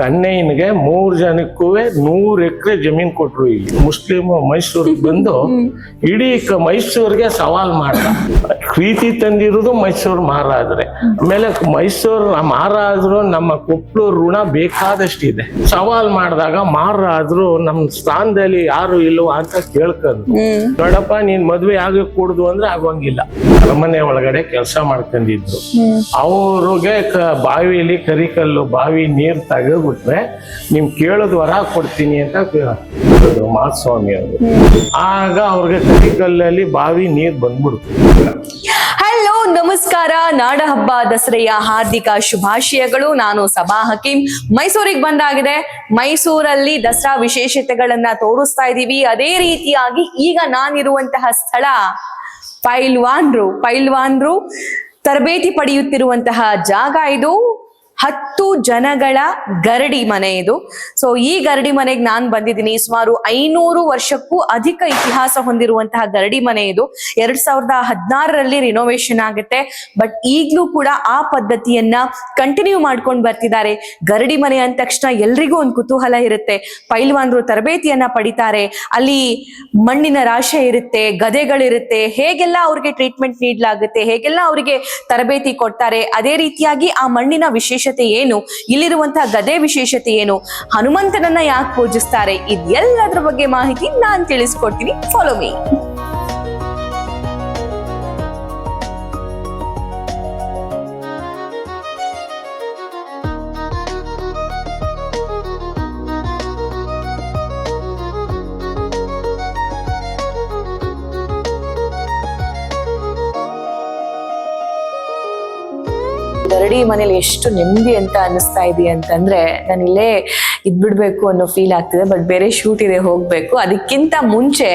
ಕನ್ನಯ್ಯನಿಗೆ ಮೂರ್ ಜನಕ್ಕೂ ನೂರ್ ಎಕರೆ ಜಮೀನ್ ಕೊಟ್ರು ಇಲ್ಲಿ. ಮುಸ್ಲಿಂ ಮೈಸೂರಿಗೆ ಬಂದು ಇಡೀ ಮೈಸೂರಿಗೆ ಸವಾಲ್ ಮಾಡ್ದ ಪ್ರೀತಿ ತಂದಿರೋದು ಮೈಸೂರು ಮಹಾರಾಜರೇ. ಆಮೇಲೆ ಮೈಸೂರು ಮಹಾರಾಜರು ನಮ್ಮ ಕೊಪ್ಪಳು ಋಣ ಬೇಕಾದಷ್ಟಿದೆ. ಸವಾಲ್ ಮಾಡಿದಾಗ ಮಹಾರಾಜರು ನಮ್ಮ ಸ್ಥಾನದಲ್ಲಿ ಯಾರು ಇಲ್ವಾ ಅಂತ ಕೇಳ್ಕೊಂಡು. ನೋಡಪ್ಪ ನೀನ್ ಮದ್ವೆ ಆಗ ಕೂಡುದು ಅಂದ್ರೆ ಆಗೋಂಗಿಲ್ಲ. ಅರಮನೆ ಒಳಗಡೆ ಕೆಲಸ ಮಾಡ್ಕೊಂಡಿದ್ರು. ಅವ್ರಿಗೆ ಬಾವಿಲಿ ಕರಿಕಲ್ಲು ಬಾವಿ ನೀರ್ ತೆಗೆದ್ಬಿಟ್ರೆ ನಿಮ್ ಕೇಳೋದು ವರ ಕೊಡ್ತೀನಿ ಅಂತ ಕೇಳಿದ್ರು ಮಾಧಸ್ವಾಮಿ ಅವರು. ಆಗ ಅವ್ರಿಗೆ ಕಟಿಕಲ್ಲಲ್ಲಿ ಬಾವಿ ನೀರ್ ಬಂದ್ಬಿಡ್ತು. ಹಲೋ ನಮಸ್ಕಾರ. ನಾಡ ಹಬ್ಬ ದಸರೆಯ ಹಾರ್ದಿಕ ಶುಭಾಶಯಗಳು. ನಾನು ಸಭಾ ಹಕೀಂ. ಮೈಸೂರಿಗೆ ಬಂದಾಗಿದೆ. ಮೈಸೂರಲ್ಲಿ ದಸರಾ ವಿಶೇಷತೆಗಳನ್ನ ತೋರಿಸ್ತಾ ಇದ್ದೀವಿ ಅದೇ ರೀತಿಯಾಗಿ ಈಗ ನಾನಿರುವಂತಹ ಸ್ಥಳ ಪೈಲ್ವಾನ್ರು. ಪೈಲ್ವಾನ್ರು ತರಬೇತಿ ಪಡೆಯುತ್ತಿರುವಂತಹ ಜಾಗ ಇದು. ಹತ್ತು ಜನಗಳ ಗರಡಿ ಮನೆ ಇದು. ಸೊ ಈ ಗರಡಿ ಮನೆಗೆ ನಾನು ಬಂದಿದ್ದೀನಿ. ಸುಮಾರು ಐನೂರು ವರ್ಷಕ್ಕೂ ಅಧಿಕ ಇತಿಹಾಸ ಹೊಂದಿರುವಂತಹ ಗರಡಿ ಮನೆ ಇದು. ಎರಡ್ ಸಾವಿರದ ಹದಿನಾರರಲ್ಲಿ ರಿನೋವೇಷನ್ ಆಗುತ್ತೆ. ಬಟ್ ಈಗ್ಲೂ ಕೂಡ ಆ ಪದ್ಧತಿಯನ್ನ ಕಂಟಿನ್ಯೂ ಮಾಡ್ಕೊಂಡು ಬರ್ತಿದ್ದಾರೆ. ಗರಡಿ ಮನೆ ಅಂದ ತಕ್ಷಣ ಎಲ್ರಿಗೂ ಒಂದು ಕುತೂಹಲ ಇರುತ್ತೆ. ಪೈಲ್ವಾನ್ರು ತರಬೇತಿಯನ್ನ ಪಡಿತಾರೆ. ಅಲ್ಲಿ ಮಣ್ಣಿನ ರಾಶಿ ಇರುತ್ತೆ, ಗದೆಗಳಿರುತ್ತೆ. ಹೇಗೆಲ್ಲ ಅವ್ರಿಗೆ ಟ್ರೀಟ್ಮೆಂಟ್ ನೀಡಲಾಗುತ್ತೆ, ಹೇಗೆಲ್ಲ ಅವರಿಗೆ ತರಬೇತಿ ಕೊಡ್ತಾರೆ, ಅದೇ ರೀತಿಯಾಗಿ ಆ ಮಣ್ಣಿನ ವಿಶೇಷತೆ ಏನು? ಇಲ್ಲಿರುವಂತಹ ಗದೆ ವಿಶೇಷತೆ ಏನು? ಹನುಮಂತನನ್ನ ಯಾಕೆ ಪೂಜಿಸ್ತಾರೆ? ಇದೆಲ್ಲದರ ಬಗ್ಗೆ ಮಾಹಿತಿ ನಾನು ತಿಳಿಸ್ಕೊಡ್ತೀನಿ. ಫಾಲೋ ಮೀ ಗರಡಿ ಮನೇಲಿ ಎಷ್ಟು ನೆಮ್ಮದಿ ಅಂತ ಅನಿಸ್ತಾ ಇದೆ ಅಂತಂದ್ರೆ ನಾನು ಇಲ್ಲೇ ಇದ್ಬಿಡ್ಬೇಕು ಅನ್ನೋ ಫೀಲ್ ಆಗ್ತಿದೆ ಬಟ್ ಬೇರೆ ಶೂಟ್ ಇದೆ ಹೋಗ್ಬೇಕು. ಅದಕ್ಕಿಂತ ಮುಂಚೆ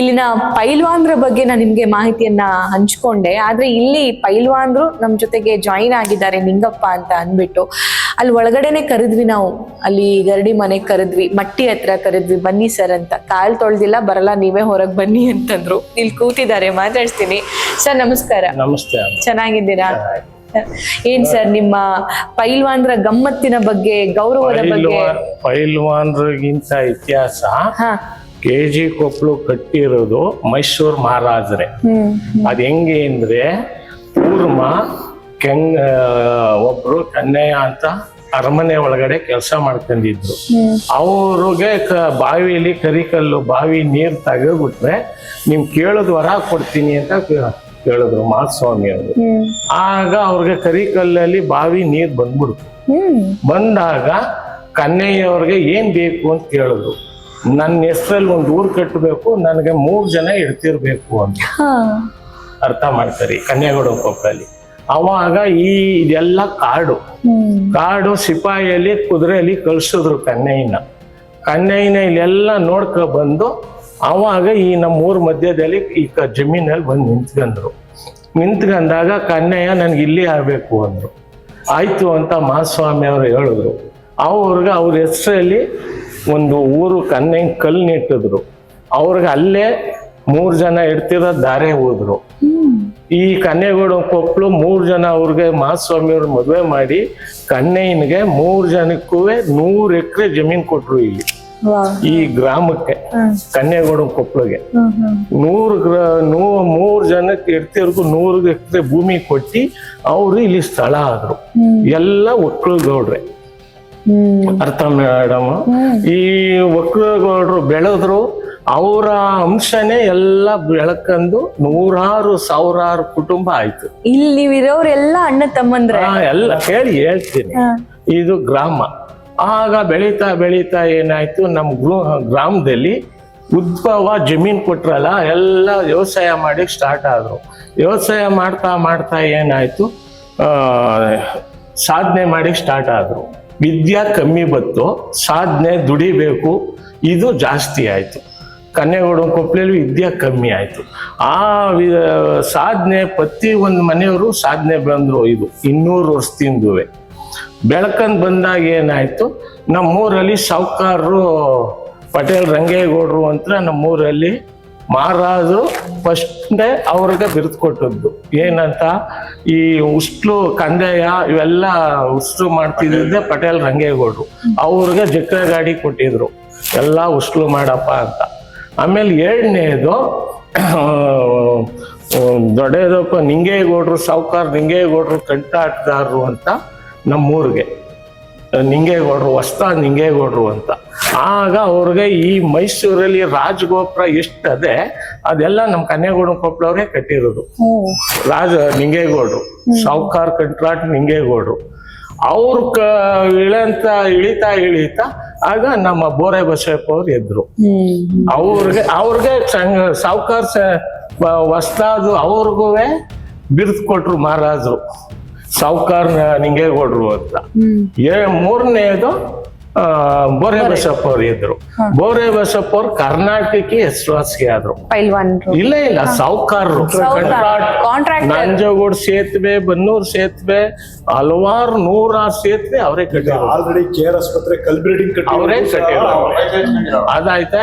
ಇಲ್ಲಿನ ಪೈಲ್ವಾನ್ರ ಬಗ್ಗೆ ನಾನು ನಿಮ್ಗೆ ಮಾಹಿತಿಯನ್ನ ಹಂಚ್ಕೊಂಡೆ. ಆದ್ರೆ ಇಲ್ಲಿ ಪೈಲ್ವಾನ್ರು ನಮ್ ಜೊತೆಗೆ ಜಾಯಿನ್ ಆಗಿದ್ದಾರೆ ನಿಂಗಪ್ಪ ಅಂತ ಅಂದ್ಬಿಟ್ಟು. ಅಲ್ಲಿ ಒಳಗಡೆನೆ ಕರೆದ್ವಿ ನಾವು. ಅಲ್ಲಿ ಗರಡಿ ಮನೆಗೆ ಕರೆದ್ವಿ ಮಟ್ಟಿ ಹತ್ರ ಕರೆದ್ವಿ ಬನ್ನಿ ಸರ್ ಅಂತ. ಕಾಲ್ ತೊಳ್ದಿಲ್ಲ ಬರಲ್ಲ ನೀವೇ ಹೊರಗ್ ಬನ್ನಿ ಅಂತಂದ್ರು. ಇಲ್ಲಿ ಕೂತಿದ್ದಾರೆ ಮಾತಾಡ್ತೀನಿ ಸರ್ ನಮಸ್ಕಾರ. ನಮಸ್ತೆ. ಚೆನ್ನಾಗಿದ್ದೀರಾ? ಏನ್ ಸರ್ ನಿಮ್ಮ ಪೈಲ್ವಾನ್ರ ಗಮ್ಮತ್ತಿನ ಬಗ್ಗೆ ಗೌರವದ ಬಗ್ಗೆ? ಪೈಲ್ವಾನ್ ಪೈಲ್ವಾನ್ರಿಗಿಂತ ಇತಿಹಾಸ ಕೆ ಜಿ ಕೊಪ್ಪಳು ಕಟ್ಟಿರೋದು ಮೈಸೂರು ಮಹಾರಾಜರೇ. ಅದ್ ಹೆಂಗೆ ಅಂದ್ರೆ ಪೂರ್ಮ ಕೆಂಗ್ ಒಬ್ರು ಕನ್ನಯ್ಯ ಅಂತ ಅರಮನೆ ಒಳಗಡೆ ಕೆಲಸ ಮಾಡ್ಕೊಂಡಿದ್ರು ಅವ್ರಿಗೆ ಬಾವಿಲಿ ಕರಿಕಲ್ಲು ಬಾವಿ ನೀರ್ ತೆಗೆದ್ಬಿಟ್ರೆ ನಿಮ್ ಕೇಳೋದ್ ವರ ಕೊಡ್ತೀನಿ ಅಂತ ಕೇಳಿದ್ರು ಮಹಾಸ್ವಾಮಿ ಅವರು. ಆಗ ಅವ್ರಿಗೆ ಕರಿಕಲ್ಲಲ್ಲಿ ಬಾವಿ ನೀರ್ ಬಂದ್ಬಿಡ್ತು. ಬಂದಾಗ ಕನ್ನಯ್ಯವ್ರಿಗೆ ಏನ್ ಬೇಕು ಅಂತ ಕೇಳಿದ್ರು. ನನ್ನ ಹೆಸರಲ್ಲಿ ಒಂದು ಊರ್ ಕಟ್ಟಬೇಕು ನನಗೆ ಮೂರು ಜನ ಇಡ್ತಿರ್ಬೇಕು ಅಂತ. ಅರ್ಥ ಮಾಡ್ತಾರೆ ಕನ್ಯಾಗೌಡ ಕೊಪ್ಪಲ್ಲಿ ಅವಾಗ ಈ ಇದೆಲ್ಲ ಕಾಡು. ಕಾಡು ಸಿಪಾಯಿಯಲ್ಲಿ ಕುದುರೆಯಲ್ಲಿ ಕಳ್ಸಿದ್ರು ಕನ್ನಯ್ಯನ ಕನ್ನಯ್ಯನ ಇಲ್ಲೆಲ್ಲ ನೋಡ್ಕೊ ಬಂದು ಅವಾಗ ಈ ನಮ್ಮ ಊರ ಮಧ್ಯದಲ್ಲಿ ಈ ಜಮೀನಲ್ಲಿ ಬಂದು ನಿಂತ್ಕೊಂಡ್ರು ನಿಂತ್ಕೊಂಡಾಗ ಕನ್ನಯ್ಯ ನನಗೆ ಇಲ್ಲಿ ಆಗಬೇಕು ಅಂದ್ರು. ಆಯ್ತು ಅಂತ ಮಹಾಸ್ವಾಮಿ ಅವರು ಹೇಳಿದ್ರು. ಅವ್ರಿಗೆ ಅವ್ರ ಹೆಸರಲ್ಲಿ ಒಂದು ಊರು ಕನ್ನಯ್ಯ ಕಲ್ಲು ನಿಟ್ಟಿದ್ರು ಅವ್ರಿಗೆ ಅಲ್ಲೇ ಮೂರು ಜನ ಇಡ್ತಿರೋ ದಾರೆ ಹೋದ್ರು. ಈ ಕನ್ಯಗೌಡ ಕೊಪ್ಪಳು ಮೂರು ಜನ ಅವ್ರಿಗೆ ಮಹಾಸ್ವಾಮಿ ಅವ್ರ ಮದುವೆ ಮಾಡಿ ಕನ್ನಯ್ಯನಿಗೆ ಮೂರು ಜನಕ್ಕೂ ನೂರು ಎಕರೆ ಜಮೀನ್ ಕೊಟ್ಟರು ಇಲ್ಲಿ. ಈ ಗ್ರಾಮಕ್ಕೆ ಹ್ಮ್ ಕೊಪ್ಪಳಗೆ ನೂರು ಗ್ರ ನೂ ಮೂರ್ ಜನಕ್ಕೆ ಇಡ್ತಿರ್ಗು ನೂರು ಎಕರೆ ಭೂಮಿ ಕೊಟ್ಟಿ ಅವರು ಇಲ್ಲಿ ಸ್ಥಳ ಆದ್ರು. ಎಲ್ಲ ಒಕ್ಕಲುಗೌಡ್ರೆ ಅರ್ಥ ಮೇಡಮ್? ಈ ಒಕ್ಕಲುಗೌಡ್ರು ಬೆಳೆದ್ರು ಅವರ ಅಂಶನೇ ಎಲ್ಲ ಬೆಳಕಂದು ನೂರಾರು ಸಾವಿರಾರು ಕುಟುಂಬ ಆಯ್ತು. ಇಲ್ಲಿ ಇರೋರೆಲ್ಲ ಅಣ್ಣ ತಮ್ಮಂದ್ರೆ. ಎಲ್ಲ ಹೇಳಿ ಹೇಳ್ತೀನಿ. ಇದು ಗ್ರಾಮ. ಆಗ ಬೆಳೀತಾ ಬೆಳೀತಾ ಏನಾಯ್ತು? ನಮ್ಮ ಗೃಹ, ಗ್ರಾಮದಲ್ಲಿ ಉದ್ಭವ ಜಮೀನ್ ಕೊಟ್ರಲ್ಲ, ಎಲ್ಲ ವ್ಯವಸಾಯ ಮಾಡಿ ಸ್ಟಾರ್ಟ್ ಆದ್ರು. ವ್ಯವಸಾಯ ಮಾಡ್ತಾ ಮಾಡ್ತಾ ಏನಾಯ್ತು? ಸಾಧನೆ ಮಾಡಿ ಸ್ಟಾರ್ಟ್ ಆದ್ರು. ವಿದ್ಯಾ ಕಮ್ಮಿ ಬತ್ತು ಸಾಧನೆ ದುಡಿಬೇಕು, ಇದು ಜಾಸ್ತಿ ಆಯ್ತು. ಕನ್ಯಾಗೌಡ ಕೊಪ್ಪಳಲ್ಲಿ ವಿದ್ಯಾ ಕಮ್ಮಿ ಆಯ್ತು. ಆ ಸಾಧನೆ ಪ್ರತಿ ಒಂದು ಮನೆಯವರು ಸಾಧನೆ ಬಂದ್ರು ಇದು, ಇನ್ನೂರು ವರ್ಷದಿಂದುವೆ. ಬೆಳಕಂದ್ ಬಂದಾಗ ಏನಾಯ್ತು? ನಮ್ಮೂರಲ್ಲಿ ಸಾವುಕಾರರು ಪಟೇಲ್ ರಂಗೇಗೌಡರು ಅಂತ ನಮ್ಮೂರಲ್ಲಿ ಮಹಾರಾಜರು ಫಸ್ಟೇ ಅವ್ರಿಗೆ ಬಿರುದು ಕೊಟ್ಟದ್ದು. ಏನಂತ? ಈ ಉಸ್ಲು ಕಂದಾಯ ಇವೆಲ್ಲ ಉಸ್ಲು ಮಾಡ್ತಿದ್ದೆ ಪಟೇಲ್ ರಂಗೇಗೌಡರು. ಅವ್ರಿಗೆ ಜಕ್ರ ಗಾಡಿ ಕೊಟ್ಟಿದ್ರು. ಎಲ್ಲ ಉಸ್ಲು ಮಾಡಪ್ಪ ಅಂತ. ಆಮೇಲೆ ಎರಡನೇದು ದೊಡ್ಡದಪ್ಪ ನಿಂಗೇಗೌಡರು, ಸಾವುಕಾರ ನಿಂಗೇಗೌಡರು ಕಂಟಾಟಗಾರರು ಅಂತ ನಮ್ಮೂರಿಗೆ. ನಿಂಗೇಗೌಡರು ಹೊಸ್ತ ನಿಂಗೇಗೌಡರು ಅಂತ. ಆಗ ಅವ್ರಿಗೆ ಈ ಮೈಸೂರಲ್ಲಿ ರಾಜಗೋಪುರ ಎಷ್ಟದೆ ಅದೆಲ್ಲ ನಮ್ಮ ಕನ್ಯಾಗೌಡ ಕೊಪ್ಪಳವ್ರೆ ಕಟ್ಟಿರೋದು. ರಾಜ ನಿಂಗೇಗೌಡರು ಸಾವುಕಾರ ಕಂಟ್ರಾಟ್ ನಿಂಗೇಗೌಡರು. ಅವ್ರ ಕ ಇಳಂತ ಇಳಿತಾ ಇಳಿತಾ ಆಗ ನಮ್ಮ ಬೋರೆ ಬಸಪ್ಪ ಅವ್ರು ಎದ್ರು. ಅವ್ರಿಗೆ ಅವ್ರಿಗೆ ಸಾವುಕಾರ ಹೊಸ್ತಾದು ಅವ್ರಿಗೂ ಬಿರುದು ಕೊಟ್ರು ಮಹಾರಾಜರು. ಸಾವುಕಾರ ನಿಂಗೇಗೌಡರು ಅಂತ. ಏ ಮೂರನೇದು ಆ, ಬೋರೆ ಬಸಪ್ಪ ಅವ್ರು ಇದ್ರು. ಬೋರೆ ಬಸಪ್ಪ ಅವ್ರು ಕರ್ನಾಟಕಕ್ಕೆ ಹೆಸರುವಾಸಿ ಆದ್ರು. ಇಲ್ಲ ಇಲ್ಲ ಸಾವುಕಾರರು. ನಂಜಗೂಡ್ ಸೇತುವೆ ಬನ್ನೂರ್ ಸೇತುವೆ ಹಲವಾರು ನೂರಾರು ಸೇತುವೆ ಅವರೇ ಕಟ್ಟಿದ್ರು. ಆಲ್ರೆಡಿ ಕೇರ್ ಆಸ್ಪತ್ರೆ ಅವರೇ ಕಟ್ಟಿದ್ರು. ಅದಾಯ್ತ?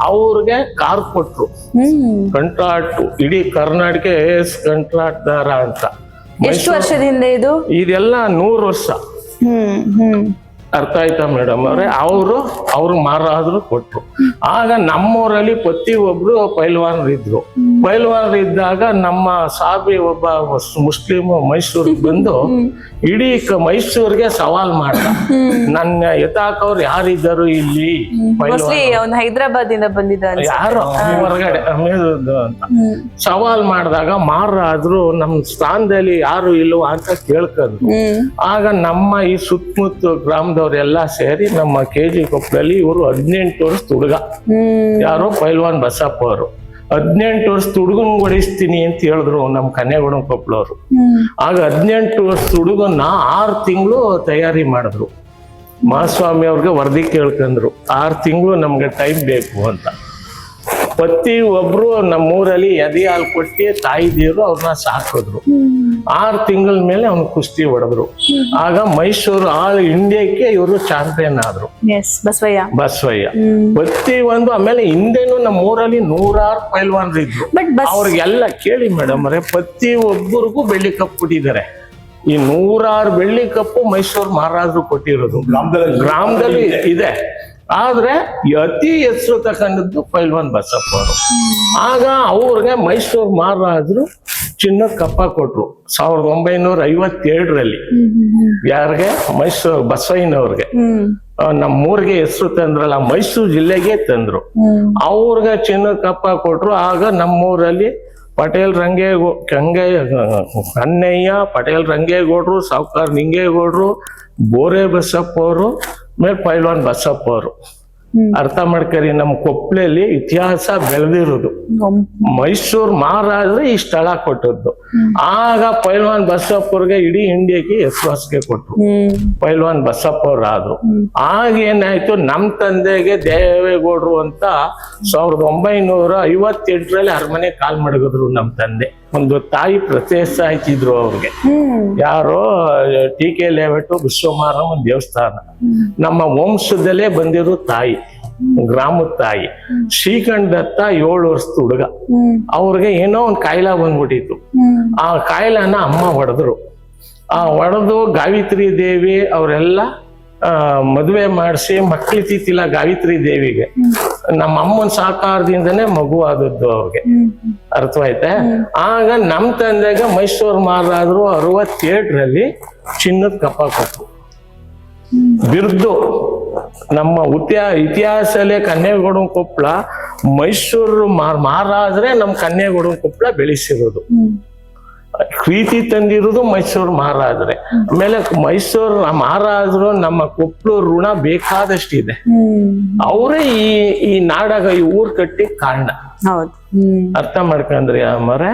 ಅವ್ರಿಗೆ ಕಾರ್ ಕೊಟ್ರು. ಕಂಟ್ರಾಟು ಕಂಟ್ರಾಟ್ ಇಡೀ ಕರ್ನಾಟಕ ಎಸ್ ಕಂಟ್ರಾಟ್ದಾರ ಅಂತ. ಎಷ್ಟು ವರ್ಷದಿಂದ ಇದು? ಇದೆಲ್ಲ ನೂರು ವರ್ಷ. ಹ್ಮ್ ಹ್ಮ್. ಅರ್ಥ ಆಯ್ತಾ ಮೇಡಮ್ ಅವ್ರೆ? ಅವರು ಅವ್ರು ಮಾರಾದ್ರು ಕೊಟ್ರು. ಆಗ ನಮ್ಮೂರಲ್ಲಿ ಪ್ರತಿ ಒಬ್ರು ಪೈಲ್ವಾನರು ಇದ್ರು. ಪೈಲ್ವಾನರು ಇದ್ದಾಗ ನಮ್ಮ ಸಾಬಿ ಒಬ್ಬ ಮುಸ್- ಮುಸ್ಲಿಂ ಮೈಸೂರಿಗೆ ಬಂದು ಇಡೀ ಮೈಸೂರಿಗೆ ಸವಾಲ್ ಮಾಡ್ದ. ನನ್ನ ಯಥಾಕವ್ರು ಯಾರಿದ್ದರು ಇಲ್ಲಿ? ಹೈದರಾಬಾದ್ ಇಂದ ಬಂದಿದ್ದ ಯಾರು ಹೊರಗಡೆ ಸವಾಲ್ ಮಾಡಿದಾಗ ಮಾರಾದ್ರು ನಮ್ಮ ಸ್ಥಾನದಲ್ಲಿ ಯಾರು ಇಲ್ವಾ ಅಂತ ಕೇಳ್ಕೊಂಡ್ರು. ಆಗ ನಮ್ಮ ಈ ಸುತ್ತಮುತ್ತ ಗ್ರಾಮದವರೆಲ್ಲ ಸೇರಿ ನಮ್ಮ ಕೆ ಜಿ ಕೊಪ್ಪಳಲ್ಲಿ ಇವರು ಹದಿನೆಂಟು ವರ್ಷ ಹುಡುಗ. ಯಾರೋ ಪೈಲ್ವಾನ್ ಬಸಪ್ಪ ಅವರು. ಹದಿನೆಂಟು ವರ್ಷದ ಹುಡುಗನ್ ಹೊಡಿಸ್ತೀನಿ ಅಂತ ಹೇಳಿದ್ರು ನಮ್ಮ ಕನ್ಯಾಗುಣ ಕೊಪ್ಪಳವರು ಆಗ ಹದಿನೆಂಟು ವರ್ಷದ ಹುಡುಗನ್ನ ಆರು ತಿಂಗಳು ತಯಾರಿ ಮಾಡಿದ್ರು. ಮಹಾಸ್ವಾಮಿ ಅವ್ರಿಗೆ ವರದಿ ಕೇಳ್ಕೊಂಡ್ರು ಆರು ತಿಂಗಳು ನಮ್ಗೆ ಟೈಮ್ ಬೇಕು ಅಂತ. ಪ್ರತಿ ಒಬ್ರು ನಮ್ಮೂರಲ್ಲಿ ಎದೆ ಹಾಲು ಕೊಟ್ಟು ದೇವರು ಅವ್ರನ್ನ ಸಾಕಿದ್ರು. ಆರು ತಿಂಗಳ ಮೇಲೆ ಅವ್ನು ಕುಸ್ತಿ ಹೊಡೆದ್ರು. ಆಗ ಮೈಸೂರು ಆಲ್ ಇಂಡಿಯಾಕ್ಕೆ ಇವರು ಚಾಂಪಿಯನ್ ಆದ್ರು. ಎಸ್ ಬಸವಯ್ಯ. ಬಸವಯ್ಯ. ಪ್ರತಿ ಒಂದು ಆಮೇಲೆ ಹಿಂದೆನೂ ನಮ್ಮ ಊರಲ್ಲಿ ನೂರಾರು ಪೈಲ್ವಾನ್ರು ಇದ್ರು. ಬಟ್ ಅವ್ರಿಗೆಲ್ಲ ಕೇಳಿ ಮೇಡಮ್ ಅವರೇ ಪ್ರತಿ ಒಬ್ಬರಿಗೂ ಬೆಳ್ಳಿ ಕಪ್ ಕೊಟ್ಟಿದ್ದಾರೆ. ಈ ನೂರಾರು ಬೆಳ್ಳಿ ಕಪ್ಪು ಮೈಸೂರು ಮಹಾರಾಜರು ಕೊಟ್ಟಿರೋದು. ಗ್ರಾಮದಲ್ಲಿ ಇದೆ. ಆದ್ರೆ ಅತಿ ಹೆಸರು ತಗೊಂಡದ್ದು ಪೈಲ್ವಾನ್ ಬಸಪ್ಪ ಅವರು. ಆಗ ಅವ್ರಿಗೆ ಮೈಸೂರು ಮಹಾರಾಜರು ಚಿನ್ನದ ಕಪ್ಪ ಕೊಟ್ರು. ಸಾವಿರದ ಒಂಬೈನೂರ ಐವತ್ತೇಳರಲ್ಲಿ ಯಾರಿಗೆ? ಮೈಸೂರು ಬಸವಯ್ಯನವ್ರಿಗೆ. ನಮ್ಮ ಊರಿಗೆ ಹೆಸರು ತಂದ್ರಲ್ಲ ಮೈಸೂರು ಜಿಲ್ಲೆಗೆ ತಂದ್ರು. ಅವ್ರಿಗೆ ಚಿನ್ನದ ಕಪ್ಪ ಕೊಟ್ರು. ಆಗ ನಮ್ಮೂರಲ್ಲಿ ಪಟೇಲ್ ರಂಗೇಗೌ ಕಂಗೆ ಅನ್ನಯ್ಯ ಪಟೇಲ್ ರಂಗೇಗೌಡರು ಸಾವುಕಾರ ನಿಂಗೇಗೌಡರು, ಬೋರೆ ಬಸಪ್ಪ ಅವರು ಮೇಲೆ ಪೈಲ್ವಾನ್ ಬಸಪ್ಪ ಅವರು. ಅರ್ಥ ಮಾಡ್ಕರಿ ನಮ್ಮ ಕೊಪ್ಪಳಲ್ಲಿ ಇತಿಹಾಸ ಬೆಳೆದಿರೋದು. ಮೈಸೂರು ಮಹಾರಾಜರು ಈ ಸ್ಥಳ ಕೊಟ್ಟದ್ದು. ಆಗ ಪೈಲ್ವಾನ್ ಬಸಪ್ಪವ್ರಿಗೆ ಇಡೀ ಇಂಡಿಯಾಗೆ ಹೆಸರುವಾಸಿಗೆ ಕೊಟ್ರು. ಹ್ಮ್. ಪೈಲ್ವಾನ್ ಬಸಪ್ಪವ್ರ ಆದ್ರು ಆಗ ಏನಾಯ್ತು ನಮ್ ತಂದೆಗೆ ದೇವೇಗೌಡರು ಅಂತ ಸಾವಿರದ ಒಂಬೈನೂರ ಐವತ್ತೆಂಟರಲ್ಲಿ ಅರಮನೆ ಕಾಲ್ ಮಡಗಿದ್ರು ನಮ್ ತಂದೆ. ಒಂದು ತಾಯಿ ಪ್ರತಿಷ್ಠ ಆಯ್ತಿದ್ರು ಅವ್ರಿಗೆ. ಯಾರೋ ಟಿ ಕೆ ಲೇಔಟ್ ವಿಶ್ವಮಾರ ಒಂದು ದೇವಸ್ಥಾನ. ನಮ್ಮ ವಂಶದಲ್ಲೇ ಬಂದಿರೋ ತಾಯಿ ಗ್ರಾಮದ ತಾಯಿ. ಶ್ರೀಕಂಠ ದತ್ತ ಏಳು ವರ್ಷದ ಹುಡುಗ. ಅವ್ರಿಗೆ ಏನೋ ಒಂದು ಕಾಯಿಲೆ ಬಂದ್ಬಿಟ್ಟಿತ್ತು. ಆ ಕಾಯಿಲೆನ ಅಮ್ಮ ಹೊಡೆದ್ರು. ಆ ಹೊಡೆದು ಗಾವಿತ್ರಿ ದೇವಿ ಅವರೆಲ್ಲ ಮದುವೆ ಮಾಡಿಸಿ ಮಕ್ಕಳಿತಿತ್ತಿಲ್ಲ ಗಾವಿತ್ರಿ ದೇವಿಗೆ. ನಮ್ಮ ಅಮ್ಮನ ಸಹಕಾರದಿಂದನೇ ಮಗು ಆದದ್ದು ಅವ್ರಿಗೆ. ಅರ್ಥವಾಯ್ತೆ? ಆಗ ನಮ್ಮ ತಂದೆಗೆ ಮೈಸೂರು ಮಹಾರಾಜರು ಅರವತ್ತೇಳರಲ್ಲಿ ಚಿನ್ನದ ಕಪ್ಪ ಕೊಟ್ಟು ಬಿರ್ದು. ನಮ್ಮ ಉತ್ಯಾ ಇತಿಹಾಸಲ್ಲೇ ಕನ್ಯಾಗೌಡ ಕೊಪ್ಪಳ ಮೈಸೂರು ಮಾರಾದ್ರೆ ಮಹಾರಾಜರೇ ನಮ್ಮ ಕನ್ಯಾಗೌಡ ಕೊಪ್ಪಳ ಬೆಳೆಸಿರೋದು ಪ್ರೀತಿ ತಂದಿರೋದು ಮೈಸೂರು ಮಹಾರಾಜರೇ. ಆಮೇಲೆ ಮೈಸೂರು ಮಹಾರಾಜರು ನಮ್ಮ ಕೊಪ್ಪಳು ಋಣ ಬೇಕಾದಷ್ಟಿದೆ. ಅವರೇ ಈ ಈ ನಾಡಾಗ ಈ ಊರ್ ಕಟ್ಟಿ ಕಾರಣ. ಅರ್ಥ ಮಾಡ್ಕೊಂಡ್ರಿ ಅಮ್ಮರೆ.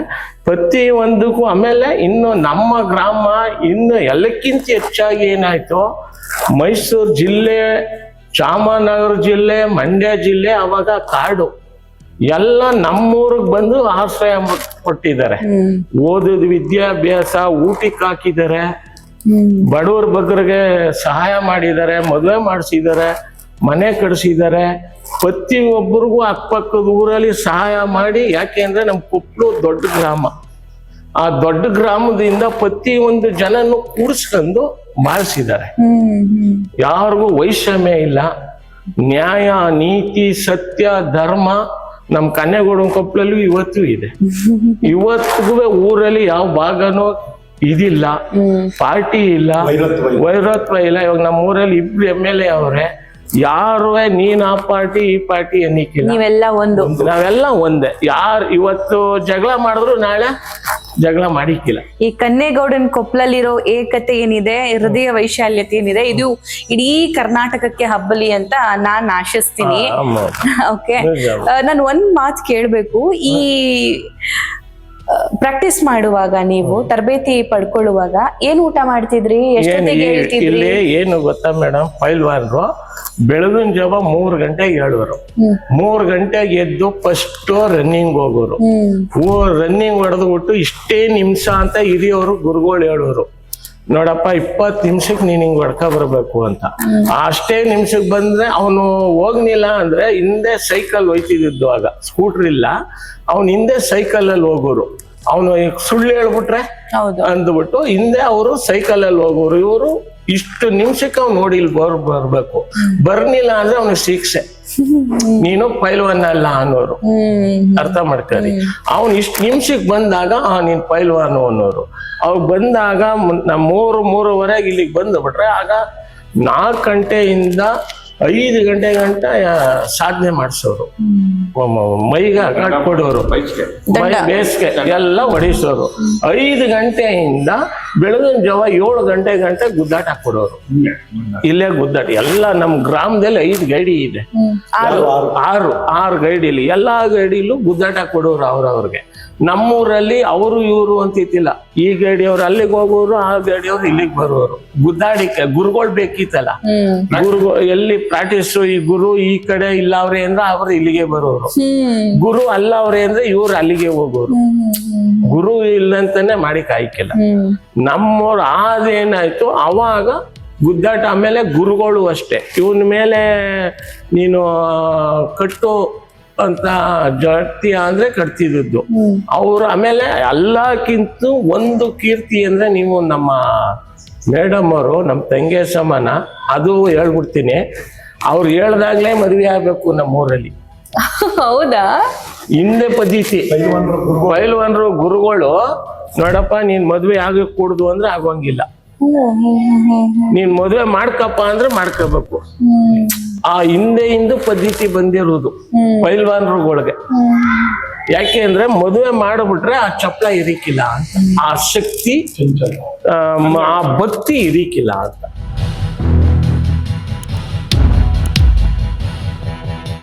ಪ್ರತಿ ಒಂದಕ್ಕೂ ಆಮೇಲೆ ಇನ್ನು ನಮ್ಮ ಗ್ರಾಮ ಇನ್ನು ಎಲ್ಲಕ್ಕಿಂತ ಹೆಚ್ಚಾಗಿ ಏನಾಯ್ತು ಮೈಸೂರು ಜಿಲ್ಲೆ ಚಾಮರಾಜನಗರ ಜಿಲ್ಲೆ ಮಂಡ್ಯ ಜಿಲ್ಲೆ ಅವಾಗ ಕಾಡು. ಎಲ್ಲ ನಮ್ಮೂರಿಗೆ ಬಂದು ಆಶ್ರಯ ಕೊಟ್ಟಿದ್ದಾರೆ. ಓದಿದ ವಿದ್ಯಾಭ್ಯಾಸ ಊಟಕ್ಕೆ ಹಾಕಿದ್ದಾರೆ. ಬಡವ್ರ ಬಗ್ಗರಿಗೆ ಸಹಾಯ ಮಾಡಿದ್ದಾರೆ ಮದುವೆ ಮಾಡಿಸಿದ್ದಾರೆ ಮನೆ ಕಟ್ಸಿದ್ದಾರೆ. ಪ್ರತಿಯೊಬ್ಬರಿಗೂ ಅಕ್ಕಪಕ್ಕದ ಊರಲ್ಲಿ ಸಹಾಯ ಮಾಡಿ ಯಾಕೆಂದ್ರೆ ನಮ್ಮ ಕೊಪ್ಪಳು ದೊಡ್ಡ ಗ್ರಾಮ. ಆ ದೊಡ್ಡ ಗ್ರಾಮದಿಂದ ಪ್ರತಿ ಒಂದು ಜನನು ಕೂಡಿಸ್ಕೊಂಡು ಮಾಡಿಸಿದ್ದಾರೆ. ಯಾರಿಗೂ ವೈಷಮ್ಯ ಇಲ್ಲ. ನ್ಯಾಯ ನೀತಿ ಸತ್ಯ ಧರ್ಮ ನಮ್ಮ ಕನ್ಯಾಗೋಡ ಕೊಪ್ಪಳಲ್ಲೂ ಇವತ್ತು ಇದೆ. ಇವತ್ತಿಗೂ ಊರಲ್ಲಿ ಯಾವ ಭಾಗನೂ ಇದಿಲ್ಲ. ಪಾರ್ಟಿ ಇಲ್ಲ. ವೈರತ್ವ ಇಲ್ಲ. ಇಲ್ಲ. ಇವಾಗ ನಮ್ಮ ಊರಲ್ಲಿ ಇಬ್ರು ಎಂ ಎಲ್ ಎ ಅವ್ರೆ. ಯಾರು ನೀನ್ ಆ ಪಾರ್ಟಿ ಈ ಪಾರ್ಟಿ ಎನ್ನಿಕ್ಕಿಲ್ಲ. ನೀವೆಲ್ಲ ಒಂದು. ನಾವೆಲ್ಲ ಒಂದೇ. ಯಾರು ಇವತ್ತು ಜಗಳ ಮಾಡಿದ್ರು ನಾಳೆ ಜಗಳ ಮಾಡಿಕ್ಕಿಲ್ಲ. ಈ ಕನ್ನೇಗೌಡನ್ ಕೊಪ್ಪಲಲ್ಲಿರೋ ಏಕತೆ ಏನಿದೆ ಹೃದಯ ವೈಶಾಲ್ಯತೆ ಏನಿದೆ ಇದು ಇಡೀ ಕರ್ನಾಟಕಕ್ಕೆ ಹಬ್ಬಲಿ ಅಂತ ನಾನ್ ಆಶಿಸ್ತೀನಿ. ಓಕೆ. ನಾನು ಒಂದ್ ಮಾತು ಕೇಳ್ಬೇಕು. ಈ ಪ್ರಾಕ್ಟೀಸ್ ಮಾಡುವಾಗ ನೀವು ತರಬೇತಿ ಪಡ್ಕೊಳ್ಳುವಾಗ ಏನ್ ಊಟ ಮಾಡ್ತಿದ್ರಿ? ಇಲ್ಲಿ ಏನು ಗೊತ್ತಾ ಮೇಡಮ್? ಪೈಲ್ವಾನ್ರು ಬೆಳಗಿನ ಜಾವ ಮೂರ್ ಗಂಟೆಗೆ ಹೇಳುವರು ಹ್ಮ್. ಮೂರ್ ಗಂಟೆ ಎದ್ದು ಫಸ್ಟ್ ರನ್ನಿಂಗ್ ಹೋಗೋರು. ಓ ರನ್ನಿಂಗ್ ಹೊಡೆದು ಬಿಟ್ಟು ಇಷ್ಟೇ ನಿಮಿಷ ಅಂತ ಹಿರಿಯವರು ಗುರುಗಳು ಹೇಳೋರು. ನೋಡಪ್ಪ ಇಪ್ಪತ್ತು ನಿಮಿಷಕ್ಕೆ ನೀನ್ ಹಿಂಗ್ ಹೊಡ್ಕ ಬರ್ಬೇಕು ಅಂತ. ಅಷ್ಟೇ ನಿಮಿಷಕ್ಕೆ ಬಂದ್ರೆ ಅವನು ಹೋಗ್ನಿಲ್ಲ ಅಂದ್ರೆ ಹಿಂದೆ ಸೈಕಲ್ ಹೋಯ್ತಿದ್ದು ಆಗ. ಸ್ಕೂಟರ್ ಇಲ್ಲ. ಅವನ್ ಹಿಂದೆ ಸೈಕಲ್ ಅಲ್ಲಿ ಹೋಗೋರು. ಅವನು ಸುಳ್ಳು ಹೇಳ್ಬಿಟ್ರೆ ಅಂದ್ಬಿಟ್ಟು ಹಿಂದೆ ಅವರು ಸೈಕಲ್ ಅಲ್ಲಿ ಹೋಗೋರು. ಇವರು ಇಷ್ಟು ನಿಮಿಷಕ್ಕೆ ಅವ್ನು ನೋಡಿ ಇಲ್ಲಿ ಬರ್ ಬರ್ಬೇಕು. ಬರ್ನಿಲ್ಲ ಅಂದ್ರೆ ಅವನು ಶಿಕ್ಷೆ. ನೀನು ಪೈಲ್ವಾನ್ ಅಲ್ಲ ಅನ್ನೋರು. ಅರ್ಥ ಮಾಡ್ಕೊಳ್ಳಿ ಅವ್ನು ಇಷ್ಟು ನಿಮಿಷಕ್ಕೆ ಬಂದಾಗ ಆ ನೀನ್ ಪೈಲ್ವಾನು ಅನ್ನೋರು. ಅವ್ರು ಬಂದಾಗ ನಮ್ಮ ಮೂರು ಮೂರುವರೆಗೆ ಇಲ್ಲಿಗೆ ಬಂದ್ಬಿಟ್ರೆ ಆಗ ನಾಲ್ಕು ಗಂಟೆಯಿಂದ ಐದು ಗಂಟೆ ಗಂಟ ಸಾಧನೆ ಮಾಡಿಸೋರು. ಮೈಗೆ ಕೊಡೋರು. ಮೈ ಬೇಸಿಗೆ ಎಲ್ಲ ಹೊಡಿಸೋರು ಐದು ಗಂಟೆಯಿಂದ ಬೆಳಗಿನ ಜಾವ ಏಳು ಗಂಟೆ ಗಂಟೆ ಗುದ್ದಾಟ ಕೊಡೋರು. ಇಲ್ಲೇ ಗುದ್ದಾಟ. ಎಲ್ಲ ನಮ್ಮ ಗ್ರಾಮದಲ್ಲಿ ಐದು ಗೈಡಿ ಇದೆ. ಆರು. ಆರು. ಗೈಡಿಲಿ. ಎಲ್ಲಾ ಗೈಡಿಲೂ ಗುದ್ದಾಟ ಕೊಡೋರು ಅವ್ರವ್ರಿಗೆ. ನಮ್ಮೂರಲ್ಲಿ ಅವರು ಇವರು ಅಂತ ಇದ್ದಿಲ್ಲ. ಈ ಗೈಡಿಯವ್ರು ಅಲ್ಲಿಗೆ ಹೋಗೋರು ಆ ಗೈಡಿಯವ್ರು ಇಲ್ಲಿಗೆ ಬರೋರು. ಗುದ್ದಾಡಿಕೆ ಗುರುಗಳು ಬೇಕಿತ್ತಲ್ಲ. ಗುರು ಎಲ್ಲಿ ಪ್ರಾಕ್ಟೀಸ್ ಈ ಗುರು ಈ ಕಡೆ ಇಲ್ಲ ಅವ್ರೆ ಅಂದ್ರೆ ಅವ್ರು ಇಲ್ಲಿಗೆ ಬರೋರು. ಗುರು ಅಲ್ಲ ಅವ್ರೆ ಅಂದ್ರೆ ಇವ್ರು ಅಲ್ಲಿಗೆ ಹೋಗೋರು. ಗುರು ಇಲ್ಲಂತಾನೆ ಮಾಡಿ ಕಾಯ್ಕಿಲ್ಲ. ನಮ್ಮವ್ರು ಏನಾಯಿತು? ಅವಾಗ ಗುದ್ದಾಟ ಆಮೇಲೆ ಗುರುಗಳು ಅಷ್ಟೇ. ಇವನ ಮೇಲೆ ನೀನು ಕಟ್ಟು ಅಂತ ಜಡ್ತಿ ಅಂದ್ರೆ ಕಟ್ತಿದ್ದದ್ದು. ಹ್ಮ್. ಅವ್ರು ಆಮೇಲೆ ಎಲ್ಲಕ್ಕಿಂತ ಒಂದು ಕೀರ್ತಿ ಅಂದ್ರೆ ನೀವು ನಮ್ಮ ಮೇಡಮ್ ಅವರು ನಮ್ಮ ತಂಗೆ ಸಮಾನ. ಅದು ಹೇಳ್ಬಿಡ್ತೀನಿ. ಅವ್ರು ಹೇಳ್ದಾಗ್ಲೇ ಮದುವೆ ಆಗ್ಬೇಕು ನಮ್ಮೂರಲ್ಲಿ. ಹೌದಾ? ಹಿಂದೆ ಪದ್ಧತಿ. ಪೈಲ್ವಾನ್ರು ಗುರುಗಳು ನೋಡಪ್ಪ, ನೀನ್ ಮದ್ವೆ ಆಗಕ್ ಕೂಡುದು ಅಂದ್ರೆ ಆಗೋಂಗಿಲ್ಲ. ನೀನ್ ಮದ್ವೆ ಮಾಡ್ಕಪ್ಪ ಅಂದ್ರೆ ಮಾಡ್ಕೋಬೇಕು. ಆ ಹಿಂದೆ ಹಿಂದೆ ಪದ್ಧತಿ ಬಂದಿರೋದು. ಪೈಲ್ವಾನ್ರುಗಳಿಗೆ. ಯಾಕೆ ಅಂದ್ರೆ ಮದುವೆ ಮಾಡಿಬಿಟ್ರೆ ಆ ಚಪ್ಪಲ ಇರಿಕಿಲ್ಲ ಅಂತ, ಆ ಶಕ್ತಿ ಆ ಭಕ್ತಿ ಇರಿಕಿಲ್ಲ ಅಂತ.